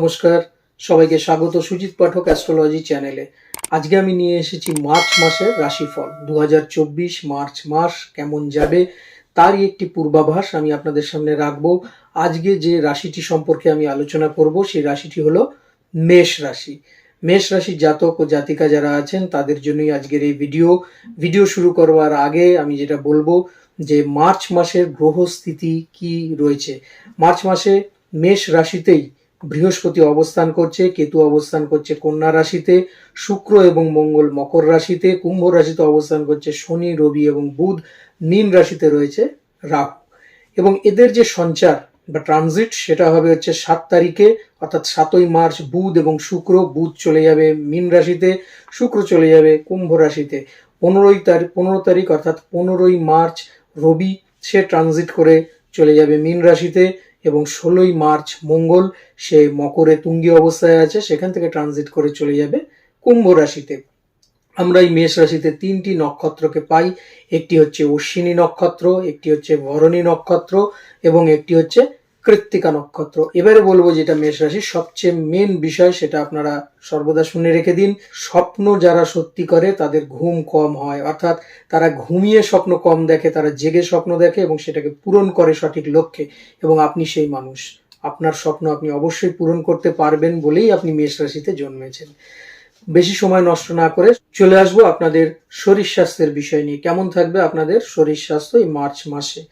নমস্কার, সবাইকে স্বাগত সুজিত পাঠক অ্যাস্ট্রোলজি চ্যানেলে। আজকে আমি নিয়ে এসেছি মার্চ মাসের রাশিফল। দু হাজার চব্বিশ মার্চ মাস কেমন যাবে তারই একটি পূর্বাভাস আমি আপনাদের সামনে রাখব। আজকে যে রাশিটি সম্পর্কে আমি আলোচনা করব সেই রাশিটি হলো মেষ রাশি। মেষ রাশির জাতক ও জাতিকা যারা আছেন, তাদের জন্যই আজকের এই ভিডিও। ভিডিও শুরু করবার আগে আমি যেটা বলব যে মার্চ মাসের গ্রহ স্থিতি কি রয়েছে? মার্চ মাসে মেষ রাশিতেই বৃহস্পতি অবস্থান করছে, কেতু অবস্থান করছে কন্যা রাশিতে, শুক্র এবং মঙ্গল মকর রাশিতে, কুম্ভ রাশিতে অবস্থান করছে শনি, রবি এবং বুধ, মীন রাশিতে রয়েছে রাহু। এবং এদের যে সঞ্চার বা ট্রানজিট সেটা হবে হচ্ছে সাত তারিখে, অর্থাৎ সাতই মার্চ বুধ এবং শুক্র, বুধ চলে যাবে মীন রাশিতে, শুক্র চলে যাবে কুম্ভ রাশিতে। পনেরোই তারিখ পনেরো তারিখ অর্থাৎ পনেরোই মার্চ রবি সে ট্রানজিট করে চলে যাবে মীন রাশিতে এবং ষোলোই মার্চ মঙ্গল সে মকরে তুঙ্গি অবস্থায় আছে, সেখান থেকে ট্রানজিট করে চলে যাবে কুম্ভ রাশিতে। আমরা এই মেষ রাশিতে তিনটি নক্ষত্রকে পাই, একটি হচ্ছে অশ্বিনী নক্ষত্র, একটি হচ্ছে ভরণী নক্ষত্র এবং একটি হচ্ছে কৃত্তিকা নক্ষত্র। এবারে বলব যেটা মেষ রাশির সবচেয়ে মেন বিষয়, সেটা আপনারা সর্বদা শুনে রেখে দিন। স্বপ্ন যারা সত্যি করে, তাদের ঘুম কম হয়। অর্থাৎ তারা ঘুমিয়ে স্বপ্ন কম দেখে, তারা জেগে স্বপ্ন দেখে এবং সেটাকে পূরণ করে সঠিক লক্ষ্যে এবং আপনি সেই মানুষ। আপনার স্বপ্ন আপনি অবশ্যই পূরণ করতে পারবেন বলেই আপনি মেষ রাশিতে জন্মেছেন। বেশি সময় নষ্ট না করে চলে আসব আপনাদের শরীর স্বাস্থ্যের বিষয় নিয়ে। কেমন থাকবে আপনাদের শরীর স্বাস্থ্য এই মার্চ মাসে?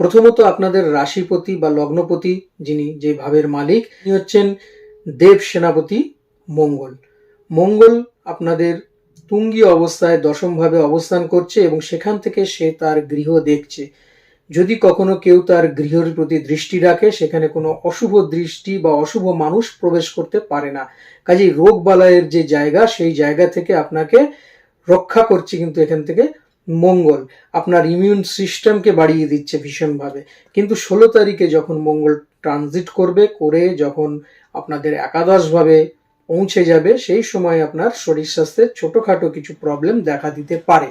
প্রথমত আপনাদের রাশিপতি বা লগ্নপতি, যিনি যে ভাবের মালিক, তিনি হচ্ছেন দেব সেনাপতি মঙ্গল। মঙ্গল আপনাদের তুঙ্গি অবস্থায় দশমভাবে অবস্থান করছে এবং সেখান থেকে সে তার গৃহ দেখছে। যদি কখনো কেউ তার গৃহের প্রতি দৃষ্টি রাখে, সেখানে কোনো অশুভ দৃষ্টি বা অশুভ মানুষ প্রবেশ করতে পারে না। কাজেই রোগ বালায়ের যে জায়গা, সেই জায়গা থেকে আপনাকে রক্ষা করছে কিন্তু এখান থেকে মঙ্গল। আপনার ইমিউন সিস্টেমকে বাড়িয়ে দিচ্ছে ভীষণভাবে। কিন্তু ষোলো তারিখে যখন মঙ্গল ট্রানজিট করবে, করে যখন আপনাদের একাদশভাবে পৌঁছে যাবে, সেই সময় আপনার শরীর স্বাস্থ্যের ছোটোখাটো কিছু প্রবলেম দেখা দিতে পারে।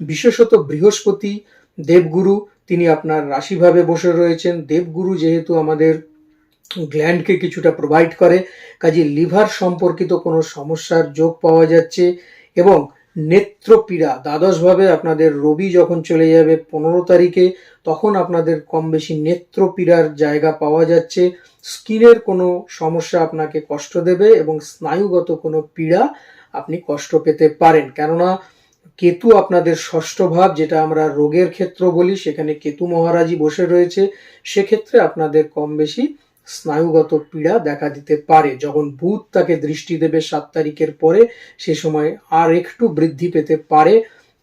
বিশেষত বৃহস্পতি, দেবগুরু, তিনি আপনার রাশিভাবে বসে রয়েছেন। দেবগুরু যেহেতু আমাদের গ্ল্যান্ডকে কিছুটা প্রোভাইড করে, কাজে লিভার সম্পর্কিত কোনো সমস্যার যোগ পাওয়া যাচ্ছে এবং নেত্রপীড়া। দ্বাদশভাবে আপনাদের রবি যখন চলে যাবে পনেরো তারিখে, তখন আপনাদের কম বেশি নেত্রপীড়ার জায়গা পাওয়া যাচ্ছে। স্কিনের কোনো সমস্যা আপনাকে কষ্ট দেবে এবং স্নায়ুগত কোনো পীড়া আপনি কষ্ট পেতে পারেন। কেননা কেতু আপনাদের ষষ্ঠ ভাব, যেটা আমরা রোগের ক্ষেত্র বলি, সেখানে কেতু মহারাজই বসে রয়েছে। সেক্ষেত্রে আপনাদের কম বেশি স্নায়ুগত পীড়া দেখা দিতে পারে। যখন বুধ তাকে দৃষ্টি দেবে সাত তারিখের পরে, সে সময় আর একটু বৃদ্ধি পেতে পারে।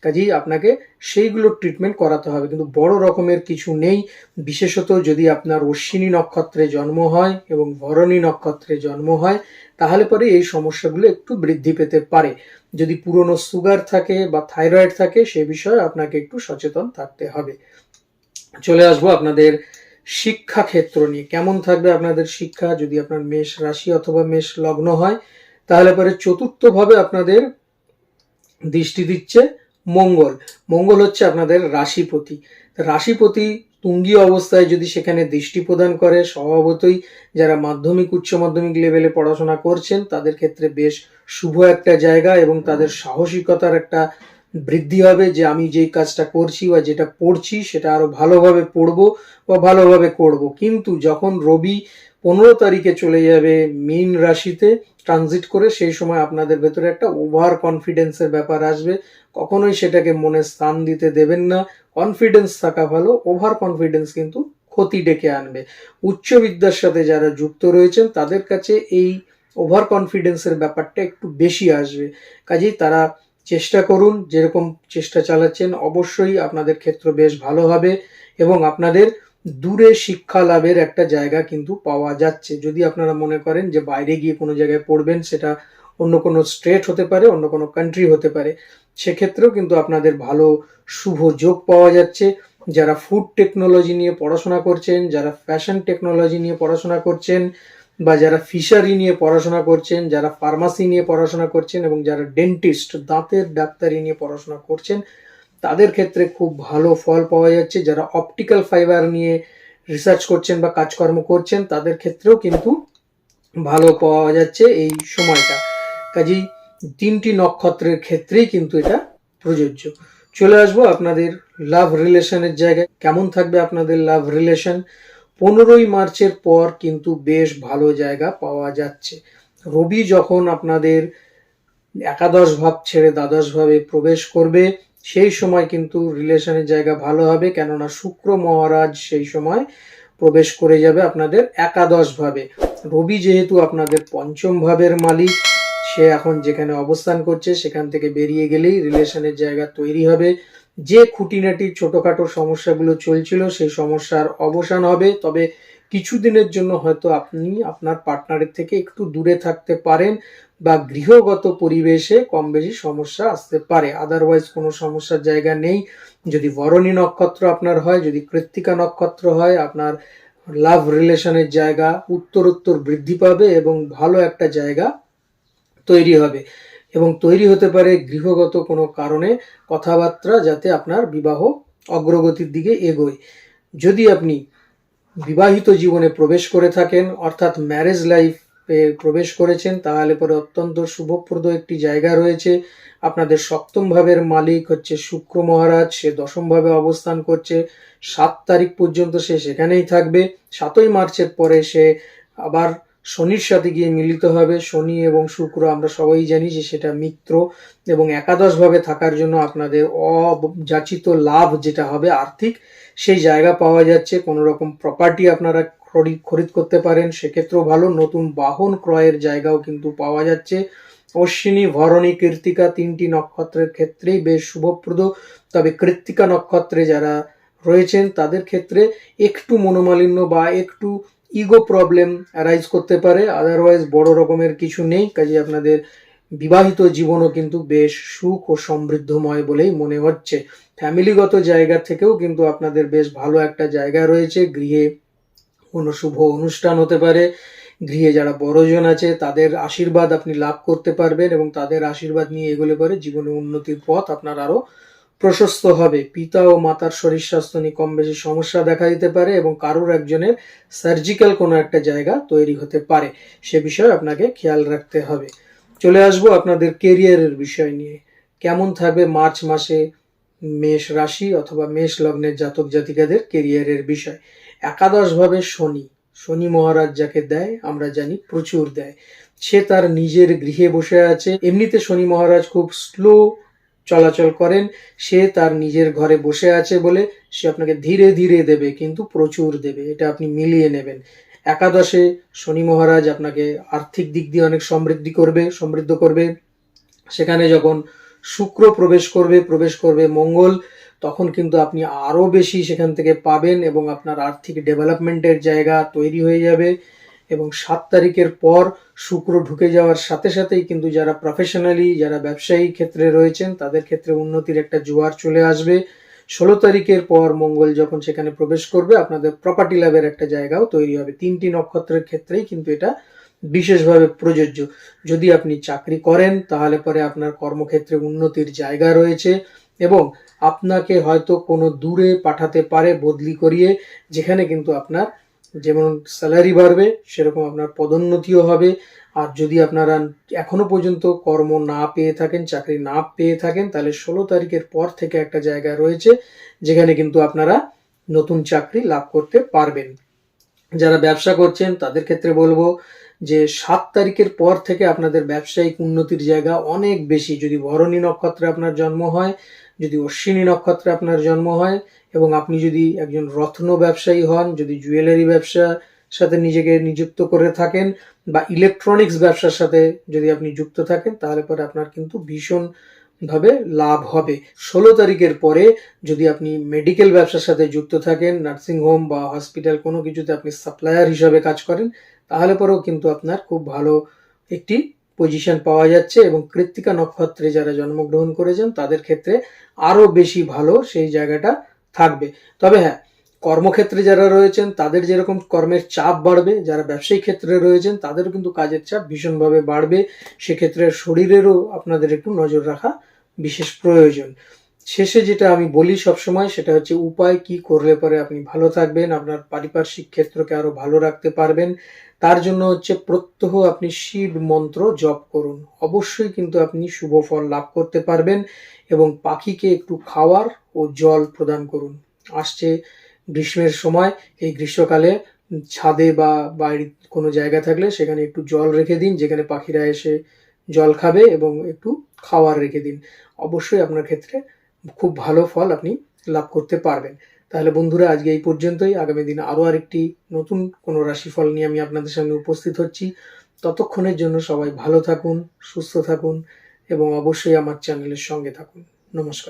কাজেই আপনাকে সেইগুলোর ট্রিটমেন্ট করাতে হবে। কিন্তু বড় রকমের কিছু নেই। বিশেষত যদি আপনার অশ্বিনী নক্ষত্রে জন্ম হয় এবং ভরণী নক্ষত্রে জন্ম হয়, তাহলে পরে এই সমস্যাগুলো একটু বৃদ্ধি পেতে পারে। যদি পুরনো সুগার থাকে বা থাইরয়েড থাকে, সে বিষয়ে আপনাকে একটু সচেতন থাকতে হবে। চলে আসব আপনাদের শিক্ষা ক্ষেত্র নিয়ে। কেমন থাকবে আপনাদের শিক্ষা? যদি আপনার মেষ রাশি অথবা মেষ লগ্ন হয়, তাহলে পরে চতুর্থভাবে আপনাদের দৃষ্টি দিচ্ছে মঙ্গল। মঙ্গল হচ্ছে আপনাদের রাশিপতি। রাশিপতি তুঙ্গি অবস্থায় যদি সেখানে দৃষ্টি প্রদান করে, স্বভাবতই যারা মাধ্যমিক, উচ্চ মাধ্যমিক লেভেলে পড়াশোনা করছেন, তাদের ক্ষেত্রে বেশ শুভ একটা জায়গা এবং তাদের সাহসিকতার একটা বৃদ্ধি হবে যে আমি যেই কাজটা করছি বা যেটা পড়ছি সেটা আরও ভালোভাবে পড়ব বা ভালোভাবে করব। কিন্তু যখন রবি পনেরো তারিখে চলে যাবে মীন রাশিতে ট্রানজিট করে, সেই সময় আপনাদের ভেতরে একটা ওভার কনফিডেন্সের ব্যাপার আসবে। কখনোই সেটাকে মনে স্থান দিতে দেবেন না। কনফিডেন্স থাকা ভালো ওভার কনফিডেন্স কিন্তু ক্ষতি ডেকে আনবে। উচ্চ বিদ্যার সাথে যারা যুক্ত রয়েছেন, তাদের কাছে এই ওভার কনফিডেন্সের ব্যাপারটা একটু বেশি আসবে। কাজেই তারা চেষ্টা করুন, যেরকম চেষ্টা চালাচ্ছেন, অবশ্যই আপনাদের ক্ষেত্র বেশ ভালো হবে এবং আপনাদের দূরে শিক্ষা লাভের একটা জায়গা কিন্তু পাওয়া যাচ্ছে। যদি আপনারা মনে করেন যে বাইরে গিয়ে কোনো জায়গায় পড়বেন, সেটা অন্য কোনো স্টেট হতে পারে, অন্য কোনো কান্ট্রি হতে পারে, সেক্ষেত্রেও কিন্তু আপনাদের ভালো শুভ যোগ পাওয়া যাচ্ছে। যারা ফুড টেকনোলজি নিয়ে পড়াশোনা করছেন, যারা ফ্যাশন টেকনোলজি নিয়ে পড়াশোনা করছেন বা যারা ফিশারি নিয়ে পড়াশোনা করছেন, যারা ফার্মাসি নিয়ে পড়াশোনা করছেন এবং যারা ডেন্টিস্ট, দাঁতের ডাক্তারি নিয়ে পড়াশোনা করছেন, তাদের ক্ষেত্রে খুব ভালো ফল পাওয়া যাচ্ছে। যারা অপটিক্যাল ফাইবার নিয়ে রিসার্চ করছেন বা কাজকর্ম করছেন, তাদের ক্ষেত্রেও কিন্তু ভালো পাওয়া যাচ্ছে এই সময়টা। কাজেই তিনটি নক্ষত্রের ক্ষেত্রেই কিন্তু এটা প্রযোজ্য। চলে আসব আপনাদের লাভ রিলেশনের জায়গায়। কেমন থাকবে আপনাদের লাভ রিলেশন পনেরোই মার্চের পর কিন্তু বেশ ভালো জায়গা পাওয়া যাচ্ছে। রবি যখন আপনাদের একাদশ ভাব ছেড়ে দ্বাদশ ভাবে প্রবেশ করবে, সেই সময় কিন্তু রিলেশনের জায়গা ভালো হবে, কেননা শুক্র মহারাজ সেই সময় প্রবেশ করে যাবে আপনাদের একাদশ ভাবে। রবি যেহেতু আপনাদের পঞ্চম ভাবের মালিক, সে এখন যেখানে অবস্থান করছে সেখান থেকে বেরিয়ে গেলেই রিলেশনের জায়গা তৈরি হবে। যে খুঁটিনাটি ছোটখাটো সমস্যাগুলো চলছিল, সেই সমস্যার অবসান হবে। তবে কিছুদিনের জন্য হয়তো আপনি আপনার পার্টনারের থেকে একটু দূরে থাকতে পারেন বা গৃহগত পরিবেশে কম বেশি সমস্যা আসতে পারে। আদারওয়াইজ কোনো সমস্যার জায়গা নেই। যদি বরণী নক্ষত্র আপনার হয়, যদি কৃত্তিকা নক্ষত্র হয়, আপনার লাভ রিলেশনের জায়গা উত্তরোত্তর বৃদ্ধি পাবে এবং ভালো একটা জায়গা তৈরি হবে। এবং তৈরি হতে পারে গৃহগত কোনো কারণে কথাবার্তা যাতে আপনার বিবাহ অগ্রগতির দিকে এগোয়। যদি আপনি বিবাহিত জীবনে প্রবেশ করে থাকেন, অর্থাৎ ম্যারেজ লাইফে প্রবেশ করেছেন, তাহলে পরে অত্যন্ত শুভপ্রদ একটি জায়গা রয়েছে। আপনাদের সপ্তম ভাবের মালিক হচ্ছে শুক্র মহারাজ, সে দশম ভাবে অবস্থান করছে। সাত তারিখ পর্যন্ত সে সেখানেই থাকবে। সাতই মার্চের পরে সে আবার শনির সাথে গিয়ে মিলিত হবে। শনি এবং শুক্র আমরা সবাই জানি যে সেটা মিত্র এবং একাদশভাবে থাকার জন্য আপনাদের অযাচিত লাভ যেটা হবে আর্থিক, সেই জায়গা পাওয়া যাচ্ছে। কোনো রকম প্রপার্টি আপনারা খরিদ করতে পারেন। সেক্ষেত্রেও ভালো। নতুন বাহন ক্রয়ের জায়গাও কিন্তু পাওয়া যাচ্ছে। অশ্বিনী, ভরণী, কৃত্তিকা তিনটি নক্ষত্রের ক্ষেত্রেই বেশ শুভপ্রদ। তবে কৃত্তিকা নক্ষত্রে যারা রয়েছেন, তাদের ক্ষেত্রে একটু মনোমালিন্য বা একটু ইগো প্রবলেম অ্যারাইজ করতে পারে আদারওয়াইজ বড় রকমের কিছু নেই কাজে আপনাদের বিবাহিত জীবনও কিন্তু বেশ সুখ ও সমৃদ্ধময় বলেই মনে হচ্ছে ফ্যামিলিগত জায়গা থেকেও কিন্তু আপনাদের বেশ ভালো একটা জায়গা রয়েছে গৃহে কোনো শুভ অনুষ্ঠান হতে পারে গৃহে যারা বড়জন আছে তাদের আশীর্বাদ আপনি লাভ করতে পারবেন এবং তাদের আশীর্বাদ নিয়ে এগোলে পরে জীবনে উন্নতির পথ আপনার আরও প্রশস্ত হবে। পিতা ও মাতার শরীর স্বাস্থ্য নিয়ে কম বেশি সমস্যা দেখা দিতে পারে এবং কারোর একজনের সার্জিক্যাল কোনো একটা জায়গা তৈরি হতে পারে। সে বিষয়ে আপনাকে খেয়াল রাখতে হবে। চলে আসব আপনাদের কেরিয়ারের বিষয় নিয়ে। কেমন থাকবে মার্চ মাসে মেষ রাশি অথবা মেষ লগ্নের জাতক জাতিকাদের কেরিয়ারের বিষয়? একাদশ ভাবে শনি। শনি মহারাজ যাকে দেয়, আমরা জানি প্রচুর দেয়। সে তার নিজের গৃহে বসে আছে। এমনিতে শনি মহারাজ খুব স্লো চলাচল করেন। সে তার নিজের ঘরে বসে আছে বলে সে আপনাকে ধীরে ধীরে দেবে, কিন্তু প্রচুর দেবে। এটা আপনি মিলিয়ে নেবেন। একাদশে শনি মহারাজ আপনাকে আর্থিক দিক দিয়ে অনেক সমৃদ্ধি করবে, সমৃদ্ধ করবে। সেখানে যখন শুক্র প্রবেশ করবে প্রবেশ করবে মঙ্গল, তখন কিন্তু আপনি আরও বেশি সেখান থেকে পাবেন এবং আপনার আর্থিক ডেভেলপমেন্টের জায়গা তৈরি হয়ে যাবে। এবং সাত তারিখের পর শুক্র ঢুকে যাওয়ার সাথে সাথেই কিন্তু যারা প্রফেশনালি যারা ব্যবসায়ী ক্ষেত্রে রয়েছেন, তাদের ক্ষেত্রে উন্নতির একটা জোয়ার চলে আসবে। ষোলো তারিখের পর মঙ্গল যখন সেখানে প্রবেশ করবে, আপনাদের প্রপার্টি লাভের একটা জায়গাও তৈরি হবে। তিনটি নক্ষত্রের ক্ষেত্রেই কিন্তু এটা বিশেষভাবে প্রযোজ্য। যদি আপনি চাকরি করেন, তাহলে পরে আপনার কর্মক্ষেত্রে উন্নতির জায়গা রয়েছে এবং আপনাকে হয়তো কোনো দূরে পাঠাতে পারে বদলি করিয়ে, যেখানে কিন্তু আপনার যেমন স্যালারি বাড়বে, সেরকম আপনার পদোন্নতিও হবে। আর যদি আপনারা এখনও পর্যন্ত কর্ম না পেয়ে থাকেন, চাকরি না পেয়ে থাকেন, তাহলে ষোলো তারিখের পর থেকে একটা জায়গা রয়েছে, যেখানে কিন্তু আপনারা নতুন চাকরি লাভ করতে পারবেন। যারা ব্যবসা করছেন, তাদের ক্ষেত্রে বলব যে সাত তারিখের পর থেকে আপনাদের ব্যবসায়িক উন্নতির জায়গা অনেক বেশি। যদি ভরণী নক্ষত্রে আপনার জন্ম হয়, যদি অশ্বিনী নক্ষত্রে আপনার জন্ম হয় এবং আপনি যদি একজন রত্ন ব্যবসায়ী হন, যদি জুয়েলারি ব্যবসার সাথে নিজেকে নিযুক্ত করে থাকেন বা ইলেকট্রনিক্স ব্যবসার সাথে যদি আপনি যুক্ত থাকেন, তাহলে পরে আপনার কিন্তু ভীষণ ভাবে লাভ হবে। ষোলো তারিখের পরে যদি আপনি মেডিকেল ব্যবসার সাথে যুক্ত থাকেন নার্সিং হোম বা হসপিটাল কোনো কিছুতে আপনি সাপ্লায়ার হিসাবে কাজ করেন, তাহলে পরেও কিন্তু আপনার খুব ভালো একটি পজিশন পাওয়া যাচ্ছে এবং কৃত্তিকা নক্ষত্রে যারা জন্মগ্রহণ করেছেন, তাদের ক্ষেত্রে আরও বেশি ভালো সেই জায়গাটা থাকবে। তবে হ্যাঁ কর্মক্ষেত্রে যারা রয়েছেন, তাদের যেরকম কর্মের চাপ বাড়বে, যারা ব্যবসায়িক ক্ষেত্রে রয়েছেন, তাদেরও কিন্তু কাজের চাপ ভীষণভাবে বাড়বে। সেক্ষেত্রে শরীরেরও আপনাদের একটু নজর রাখা বিশেষ প্রয়োজন। শেষে যেটা আমি বলি সবসময়, সেটা হচ্ছে উপায় কি করলে পরে আপনি ভালো থাকবেন, আপনার পারিপার্শ্বিক ক্ষেত্রকে আরও ভালো রাখতে পারবেন। তার জন্য হচ্ছে প্রত্যহ আপনি শিব মন্ত্র জপ করুন। অবশ্যই কিন্তু আপনি শুভ ফল লাভ করতে পারবেন এবং পাখিকে একটু খাওয়ার ও জল প্রদান করুন। আসছে গ্রীষ্মের সময়, এই গ্রীষ্মকালে ছাদে বা বাইরে কোনো জায়গা থাকলে সেখানে একটু জল রেখে দিন, যেখানে পাখিরা এসে জল খাবে এবং একটু খাওয়ার রেখে দিন। অবশ্যই আপনার ক্ষেত্রে খুব ভালো ফল আপনি লাভ করতে পারবেন। তাহলে বন্ধুরা, আজকে এই পর্যন্তই। আগামী দিনে আরও আরেকটি নতুন কোনো রাশিফল নিয়ে আমি আপনাদের সামনে উপস্থিত হচ্ছি। ততক্ষণের জন্য সবাই ভালো থাকুন, সুস্থ থাকুন এবং অবশ্যই আমার চ্যানেলের সঙ্গে থাকুন। নমস্কার।